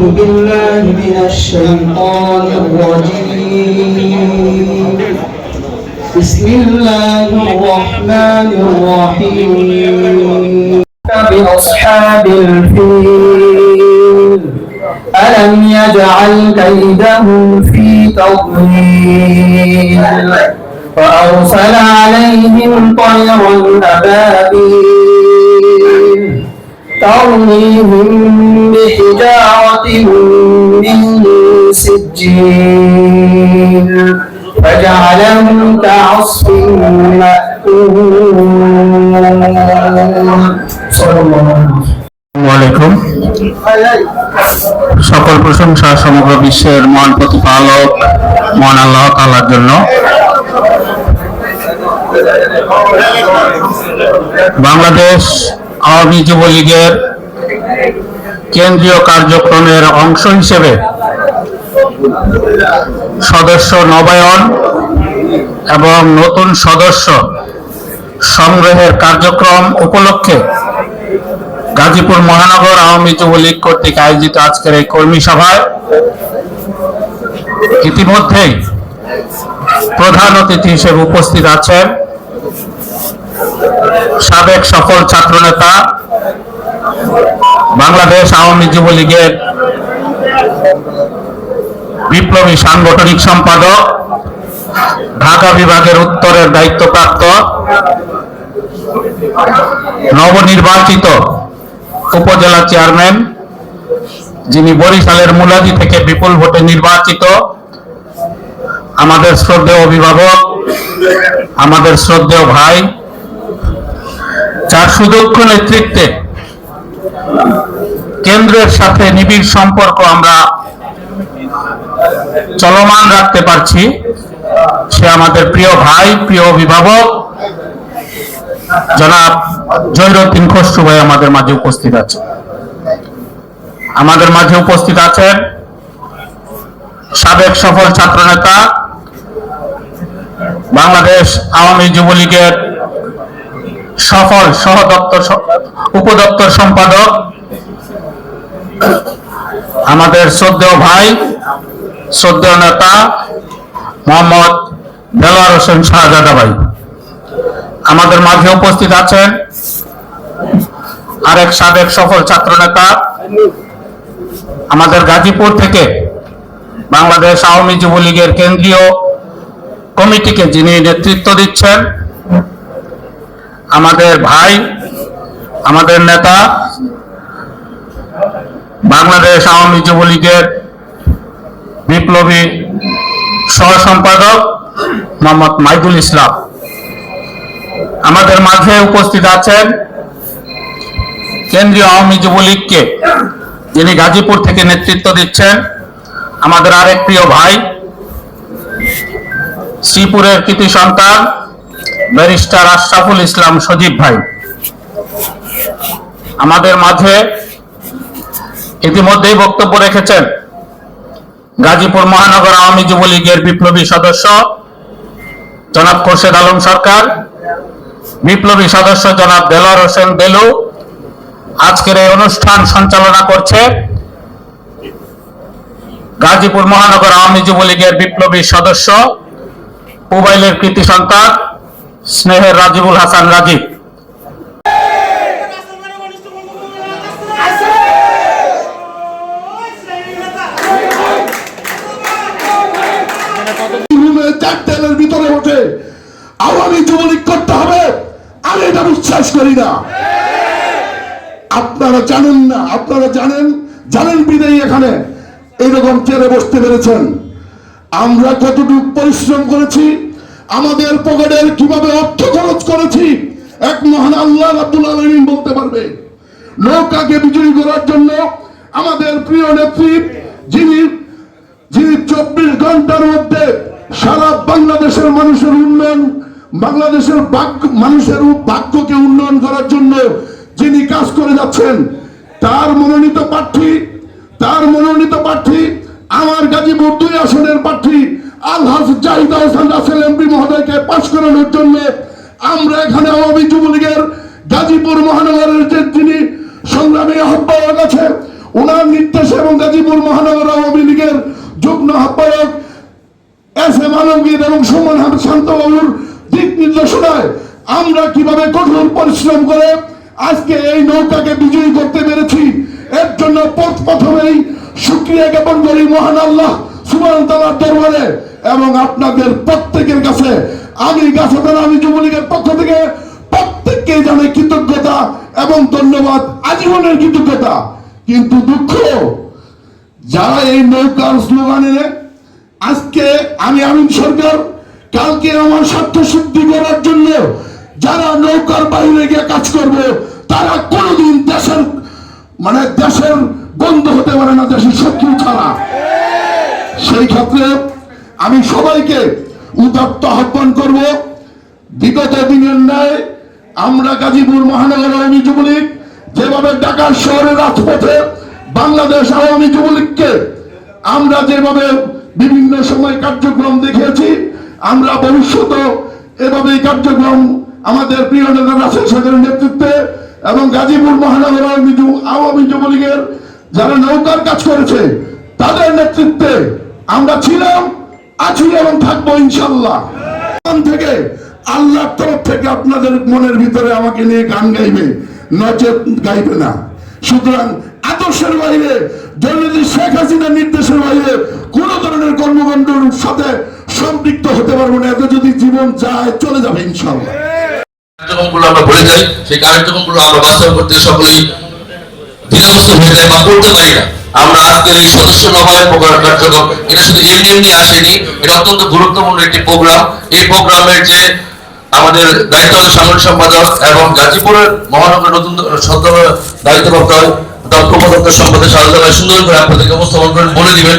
أعوذ بالله من الشيطان الرجيم. بسم الله الرحمن الرحيم. بأصحاب الفيل. ألم يجعل كيدهم في تضليل؟ وأرسل عليهم طيرا أبابيل. ترميهم بحجارة من سجيل فجعلهم كعصف مأكول صلى الله عليه وسلم আলাইকুম সকল প্রশংসা সমগ্র বিশ্বের মহান প্রতিপালক মহান আল্লাহ তাআলার জন্য বাংলাদেশ আওয়ামী যুবলীগের কেন্দ্রীয় কার্যক্রমের অংশ হিসেবে সদস্য নবায়ন এবং নতুন সদস্য সংগ্রহের কার্যক্রম উপলক্ষে গাজীপুর মহানগর আওয়ামী যুবলীগ কর্তৃক আয়োজিত আজকের এই কর্মী সভায় ইতিমধ্যেই প্রধান অতিথি হিসেবে উপস্থিত আছেন সাবেক সফল ছাত্রনেতা বাংলাদেশ আওয়ামী যুবলীগের বিপ্লবী সাংগঠনিক সম্পাদক, ঢাকা বিভাগের উত্তরের দায়িত্বপ্রাপ্ত নবনির্বাচিত উপজেলা চেয়ারম্যান, যিনি বরিশালের মুলাদি থেকে বিপুল ভোটে নির্বাচিত, আমাদের শ্রদ্ধেয় অভিভাবক, আমাদের শ্রদ্ধেয় ভাই যার সুদক্ষ নেতৃত্বে কেন্দ্রের সাথে নিবিড় সম্পর্ক আমরা চলমান রাখতে পারছি। সে আমাদের প্রিয় ভাই, প্রিয় অভিভাবক, জনাব জহিরুদ্দিন খসরু ভাই আমাদের মাঝে উপস্থিত আছে আমাদের মাঝে উপস্থিত আছেন সাবেক সফল ছাত্রনেতা বাংলাদেশ আওয়ামী যুবলীগের সফল সহ দপ্তর উপদপ্তর সম্পাদক আমাদের শ্রদ্ধেয় ভাই, শ্রদ্ধেয় নেতা মোহাম্মদ দেলোয়ার হোসেন শাহজাদা ভাই। আমাদের মাঝে উপস্থিত আছেন আরেক সাবেক সফল ছাত্রনেতা আমাদের গাজীপুর থেকে বাংলাদেশ আওয়ামী যুবলীগের কেন্দ্রীয় কমিটিকে যিনি নেতৃত্ব দিচ্ছেন আমাদের ভাই, আমাদের নেতা, বাংলাদেশ আওয়ামী যুবলীগের বিপ্লবী সহ সম্পাদক মোহাম্মদ মাইদুল ইসলাম। আমাদের মাঝে উপস্থিত আছেন কেন্দ্রীয় আওয়ামী যুবলীগকে, যিনি গাজীপুর থেকে নেতৃত্ব দিচ্ছেন, আমাদের আরেক প্রিয় ভাই, শ্রীপুরের কৃতি সন্তান ব্যারিস্টার আশরাফুল ইসলাম সজীব ভাই। আমাদের মাঝে ইতিমধ্যেই বক্তব্য রেখেছেন গাজীপুর মহানগর আওয়ামী যুবলীগের বিপ্লবী সদস্য জনাব খোরশেদ আলম সরকার, বিপ্লবী সদস্য জনাব দেলোয়ার হোসেন দেলু আজকের এই অনুষ্ঠান সঞ্চালনা করছে গাজীপুর মহানগর আওয়ামী যুবলীগের বিপ্লবী সদস্য মোবাইলের কৃতি সন্তান স্নেহের রাজিবুল হাসান রাজীব। চারটেলের ভিতরে করতে হবে আমি এটা বিশ্বাস না। আপনারা জানেন না, আপনারা জানেন জানেন বিদায়ী এখানে, এইরকম চেয়ারে বসতে পেরেছেন। আমরা কতটুকু পরিশ্রম করেছি আমাদের পকেটের কীভাবে অর্থ খরচ করেছি, এক মহান আল্লাহ আব্দুল আলমিন বলতে পারবে। নৌকাকে বিজয়ী করার জন্য আমাদের প্রিয় নেত্রী, যিনি যিনি চব্বিশ ঘণ্টার মধ্যে সারা বাংলাদেশের মানুষের উন্নয়ন, বাংলাদেশের মানুষের ভাগ্যকে উন্নয়ন করার জন্য যিনি কাজ করে যাচ্ছেন, তার মনোনীত প্রার্থী, তার মনোনীত প্রার্থী, আমার গাজীপুর দুই আসনের প্রার্থী আলহাজ জাহিদ হোসেন রাসেল এমপি মহোদয়কে পাশ করানোর জন্য আমরা এখানে আওয়ামী যুবলীগের গাজীপুর মহানগরের যে তিনি সংগ্রামী আহ্বায়ক আছে ওনার নির্দেশে এবং গাজীপুর মহানগর আওয়ামী লীগের যুগ্ম আহ্বায়ক এস এম আলমগীর এবং সুমন শান্তবাবুর দিক নির্দেশনায় আমরা কীভাবে কঠোর পরিশ্রম করে আজকে এই নৌকাকে বিজয়ী করতে পেরেছি, এর জন্য পথ প্রথমেই সুক্রিয়া জ্ঞাপন করি মহান আল্লাহ সুমান তালার দরবারে। এবং আপনাদের প্রত্যেকের কাছে আমি গাছাদার আমি যুবলীগের পক্ষ থেকে প্রত্যেককে জানাই কৃতজ্ঞতা এবং ধন্যবাদ, আজীবনের কৃতজ্ঞতা। কিন্তু দুঃখ, যারা এই নৌকার স্লোগানে আজকে আমি আমিন সরকার, কালকে আমার স্বার্থ সিদ্ধি করার জন্য যারা নৌকার বাইরে গিয়ে কাজ করবে, তারা কোনোদিন দেশের মানে দেশের বন্ধ হতে পারে না, দেশের শত্রু ছাড়া। সেই ক্ষেত্রে আমি সবাইকে উদাত্ত আহ্বান করব। বিগত দিনের ন্যায় আমরা গাজীপুর মহানগর আওয়ামী যুবলীগ যেভাবে ঢাকার শহরের রাজপথে বাংলাদেশ আওয়ামী যুবলীগকে আমরা যেভাবে বিভিন্ন সময় কার্যক্রম দেখেছি আমরা ভবিষ্যতে এভাবে কার্যক্রম আমাদের প্রিয় নেতা রাসেল সাহেবের নেতৃত্বে এবং গাজীপুর মহানগর আওয়ামী যুবলীগের যারা নৌকার কাজ করেছে, তাদের নেতৃত্বে আমরা ছিলাম। আছি এবং থাকব ইনশাল্লাহ। থেকে আল্লাহর তরফ থেকে আপনাদের মনের ভিতরে আমাকে নিয়ে গান গাইবে, নচেত গাইবে না। সুতরাং আদর্শের বাইরে জননেত্রী শেখ হাসিনার নির্দেশের বাইরে কোন ধরনের কর্মকাণ্ডের সাথে সম্পৃক্ত হতে পারব না, এতে যদি জীবন যায়, চলে যাবে ইনশাল্লাহ। কার্যক্রমগুলো আমরা ভুলে যাই সেই কার্যক্রমগুলো আমরা বাস্তব করতে সকলেই দ্বিধাগ্রস্ত বা করতে পারি না। আমরা আজকের এই সদস্য নবায়ন প্রোগ্রাম কার্যক্রম, এটা শুধু এমনি আসেনি, এটা অত্যন্ত গুরুত্বপূর্ণ একটি প্রোগ্রাম। এই প্রোগ্রামের যে আমাদের দায়িত্ব সাধারণ সম্পাদক এবং গাজীপুরের মহানগর নতুন সদ্য দায়িত্বপ্রাপ্ত দক্ষ পদক্ষেপ সম্পাদক সুন্দর করে আপনাদেরকে উপস্থাপন করেন বলে দিবেন।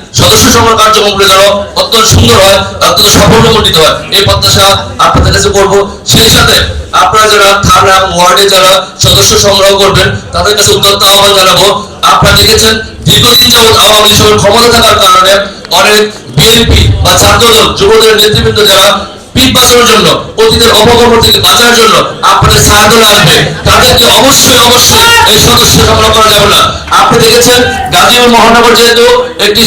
আপনারা যারা থানা যারা সদস্য সংগ্রহ করবেন আহ্বান জানাব। আপনারা দেখেছেন, দীর্ঘদিন ক্ষমতা থাকার কারণে অনেক বিএনপি বা ছাত্রদল যুবদের নেতৃবৃন্দ যারা পিঠ জন্য, অতীতের অপকর্ম থেকে বাঁচার জন্য আপনাদের সাহায্য লাগবে তাদেরকে অবশ্যই অবশ্যই এই সদস্য করা যাবে না। আপনি দেখেছেন, গাজীপুর মহানগর যেহেতু একটি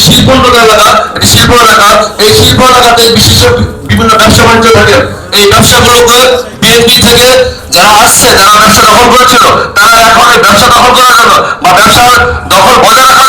এলাকা, একটি শিল্প এলাকা, এই শিল্প এলাকাতে বিশিষ্ট বিভিন্ন ব্যবসা বাণিজ্য থাকে। এই ব্যবসাগুলোকে বিএনপি থেকে যারা আসছে, যারা ব্যবসা দখল করেছিল, তারা এখন ব্যবসা দখল করার জন্য বা ব্যবসার দখল বজায় রাখার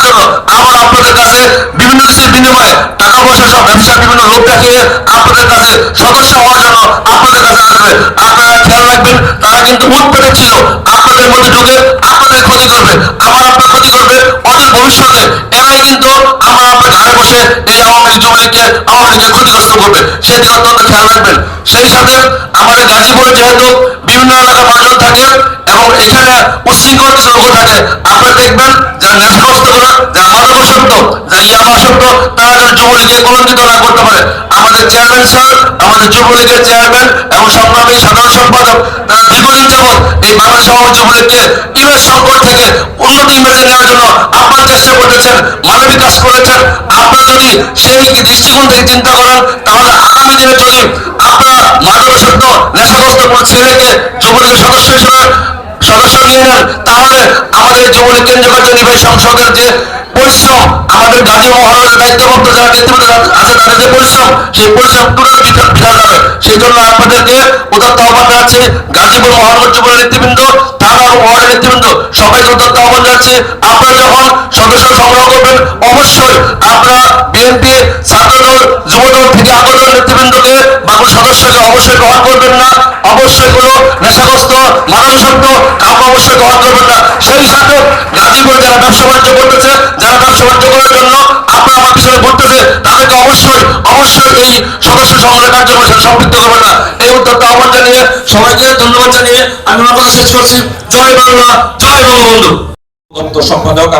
আপনাদের বিভিন্ন কিছুর বিনিময়ে টাকা পয়সা সব ব্যবসার বিভিন্ন লোক দেখিয়ে আপনাদের কাছে সদস্য হওয়ার জন্য আপনাদের কাছে আসবে। আপনারা খেয়াল রাখবেন, তারা কিন্তু উৎপেটে ছিল আপনাদের মধ্যে ঢুকে আপনাদের ক্ষতি করবে আবার আপনার ক্ষতি করবে, অদূর ভবিষ্যতে এরাই কিন্তু আমার আপনার ঘরে বসে এই আওয়ামী যুবলীগকে আওয়ামী ক্ষতিগ্রস্ত করবে সেদিকে অত্যন্ত খেয়াল রাখবেন। সেই সাথে আমাদের গাজীপুরে যেহেতু বিভিন্ন এলাকার মানুষজন থাকে এবং এখানে উচ্ছৃঙ্খল কিছু লোক থাকে। আপনারা দেখবেন যারা নেশাগ্রস্ত করে যারা মাদকাসক্ত যারা ইয়াবাসক্ত তারা যেন যুবলীগকে কলঙ্কিত না করতে পারে। আমাদের চেয়ারম্যান স্যার, আমাদের যুবলীগের চেয়ারম্যান এবং সংগ্রামী সাধারণ সম্পাদক, তারা দীর্ঘদিন যাবৎ এই বাংলাদেশ আওয়ামী যুবলীগকে ইমেজ সংকট থেকে উন্নত ইমেজে নেওয়ার জন্য আপনারা চেষ্টা করতেছেন, মানবিক কাজ করেছেন আপনারা যদি সেই দৃষ্টিকোণ থেকে চিন্তা করেন, তাহলে আগামী দিনে যদি আপনারা নেশাগ্রস্ত কোনো ছেলেকে যুবলীগের সদস্য হিসেবে সদস্য নিয়ে তাহলে আমাদের যুবলীগ কেন্দ্রীয় কার্যনির্বাহী সংসদের যে পরিশ্রম, আমাদের গাজী মহানগরের দায়িত্বপ্রাপ্ত যারা নেতৃত্ব আছে তাদের যে পরিশ্রম, সেই পরিশ্রম পুরো বিফল বিফল যাবে সেই জন্য আপনাদেরকে উদাত্ত আহ্বান জানাচ্ছি, গাজীপুর মহানগর নেতৃবৃন্দ থানা এবং ওয়ার্ডের নেতৃবৃন্দ, সবাইকে উদাত্ত আহ্বান জানাচ্ছি। আপনারা যখন সদস্য সংগ্রহ করবেন, অবশ্যই আপনারা বিএনপি, ছাত্রদল, যুবদল থেকে আগত নেতৃবৃন্দকে বা সদস্যকে অবশ্যই গ্রহণ করবেন না। অবশ্যই কোনো নেশাগ্রস্ত মাদকাসক্ত যারা অবশ্যই সদস্য না। এই জানিয়ে, সবাইকে ধন্যবাদ জানিয়ে আমি শেষ করছি।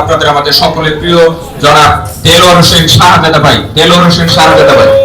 আপনাদের আমাদের সকলের প্রিয় জনাব দেলোয়ার হোসেন শাহজাদা ভাই। দেলোয়ার হোসেন শাহজাদা ভাই।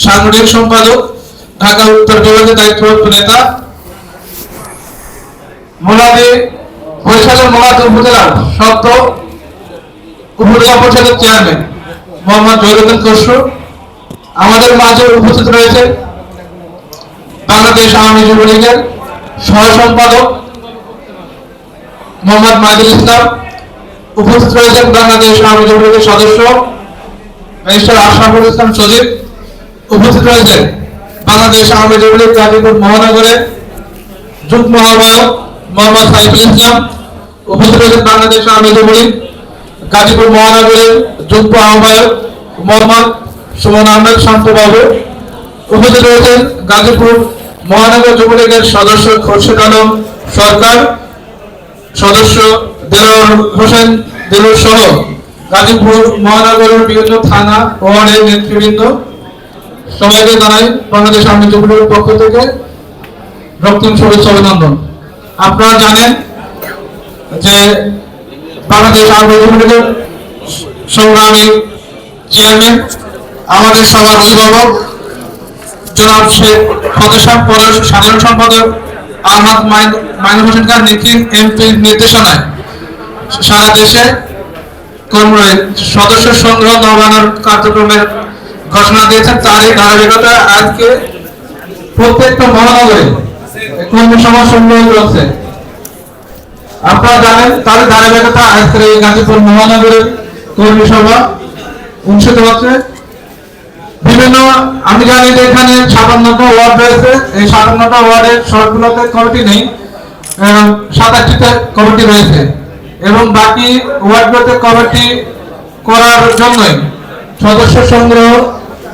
সাংগঠনিক সম্পাদক, ঢাকা উত্তর বিভাগের দায়িত্বরত নেতা মোলাদি বরিশালের মোলাদ উপজেলার সত্য উপজেলা পরিষদের চেয়ারম্যান মোহাম্মদ জহিরুদ্দিন খসরু। আমাদের মাঝে উপস্থিত রয়েছে বাংলাদেশ আওয়ামী যুবলীগের সহ সম্পাদক মোহাম্মদ মাহিদুল ইসলাম। উপস্থিত রয়েছেন বাংলাদেশ আওয়ামী যুবলীগের সদস্য ব্যারিস্টার আশরাফুল ইসলাম সজীব। উপস্থিত রয়েছেন বাংলাদেশ আওয়ামী যুবলীগ গাজীপুর মহানগরের যুগ্ম আহ্বায়ক মোহাম্মদ সাইফুল ইসলাম, উপস্থিত রয়েছেন বাংলাদেশ আওয়ামী যুবলীগ গাজীপুর মহানগরের যুগ্ম আহ্বায়ক মোহাম্মদ সুমন আহমেদ শান্তবাবু, উপস্থিত রয়েছেন গাজীপুর মহানগর যুবলীগের সদস্য খোরশেদ আলম সরকার, সদস্য দেলোয়ার হোসেন দেলোর সহ গাজীপুর মহানগরের বিভিন্ন থানা ওয়ার্ডের নেতৃবৃন্দ। সবাইকে জানাই, বাংলাদেশ আওয়ামী যুবলীগের পক্ষ থেকে রক্তিম শুভেচ্ছা অভিনন্দন। আপনারা জানেন যে বাংলাদেশ আওয়ামী যুবলীগের সংগ্রামী চেয়ারম্যান, আমাদের সবার অভিভাবক, জনাব শেখ ফতেশাহ পরশ সাধারণ সম্পাদক আহমদ মাইনুল হোসেন খান এমপির নির্দেশনায় সারা দেশে কর্ম সদস্য সংগ্রহ নবায়নের কার্যক্রমের ঘোষণা দিয়েছেন তারই ধারাবাহিকতা আজকে প্রত্যেকটা মহানগরে কর্মী সভা সংগ্রহ চলছে। আপনারা জানেন তার ধারাবাহিকতা আজকের এই গাজীপুর মহানগরের কর্মী সভা অনুষ্ঠিত হচ্ছে। বিভিন্ন, আমি জানি যে এখানে সাতান্নটা ওয়ার্ড রয়েছে, এই সাতান্নটা ওয়ার্ডের সবগুলোতে কমিটি নেই সাত আটটিতে কমিটি রয়েছে এবং বাকি ওয়ার্ডগুলোতে কমিটি করার জন্যই সদস্য সংগ্রহ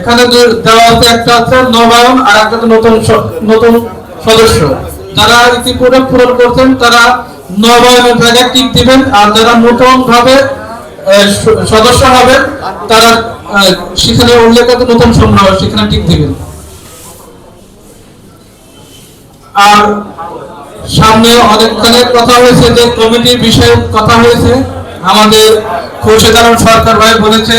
এখানে দেওয়া আছে একটা আছে নবায়ন আর একটা নতুন নতুন সদস্য। যারা ইতিপূর্বে পূরণ করছেন, তারা নবায়নের জায়গায় টিক দিবেন আর যারা নতুন ভাবে সদস্য হবেন, তারা সেখানে উল্লেখ আছে নতুন সংগ্রহ, সেখানে টিক দিবেন। আর সামনে অনেকখানে কথা হয়েছে যে কমিটির বিষয়ে কথা হয়েছে। আমাদের খোরশেদ সরকার ভাই বলেছে